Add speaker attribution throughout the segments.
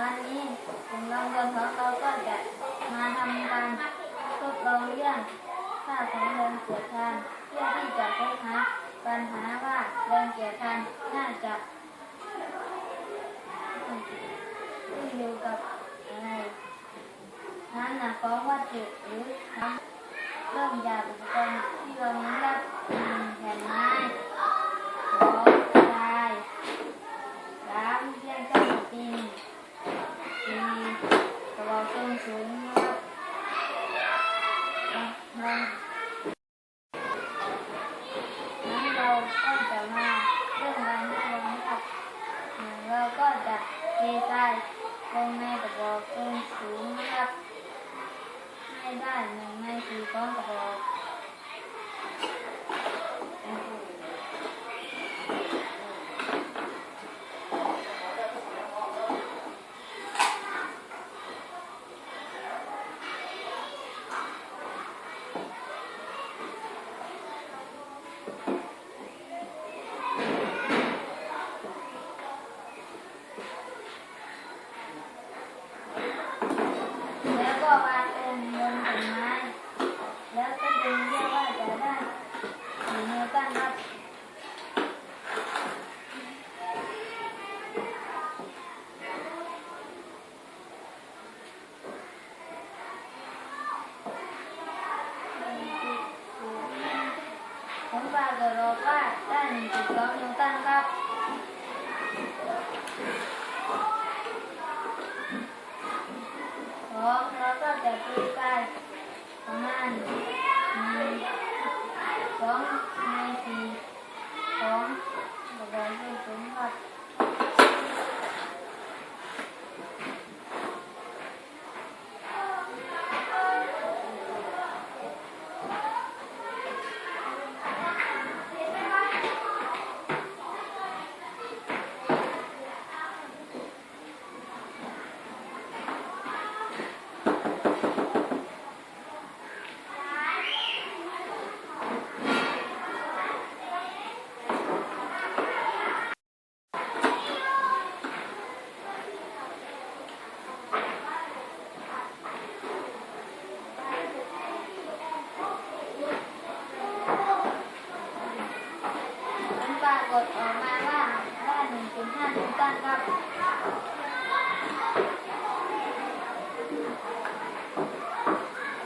Speaker 1: วันนี้ผมลองบนของเราก็จะมาทำการทดลองเรื่องค่าของแรงเสียดทานเพื่อที่จะค้นหาปัญหาว่าเงินเกียดทานน่าจะขึ้นอยู่กับอะไรน้ำหนักของวัตถุหรือเริ่มจากอุปกรณ์ที่เรามีรับแผ่นไม้ บอกต้นสูงนะครับ ให้ได้หนึ่งในสี่ของกระบอก Thank you. ากฏออกมาว่าว่าหนึ่งถึงห้าถูกต้องครับ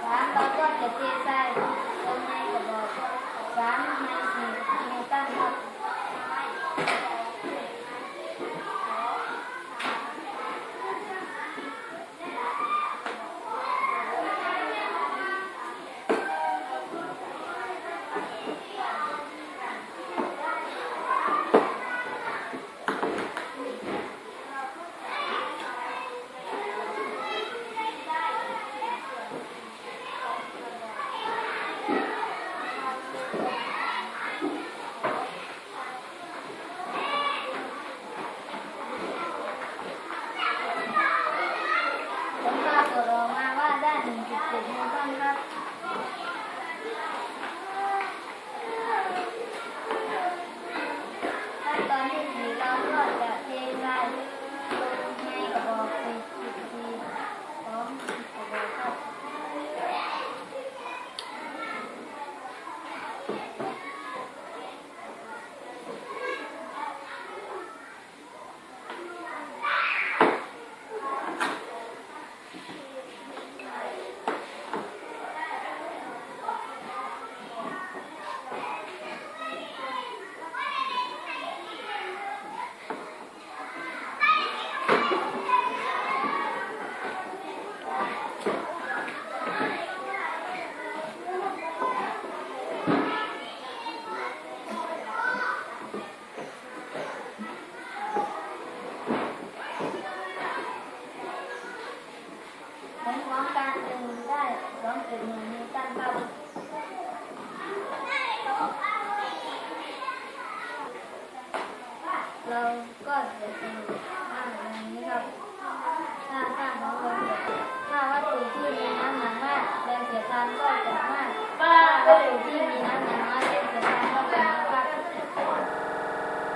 Speaker 1: สามเราก็จะเทใส่ Thank you. love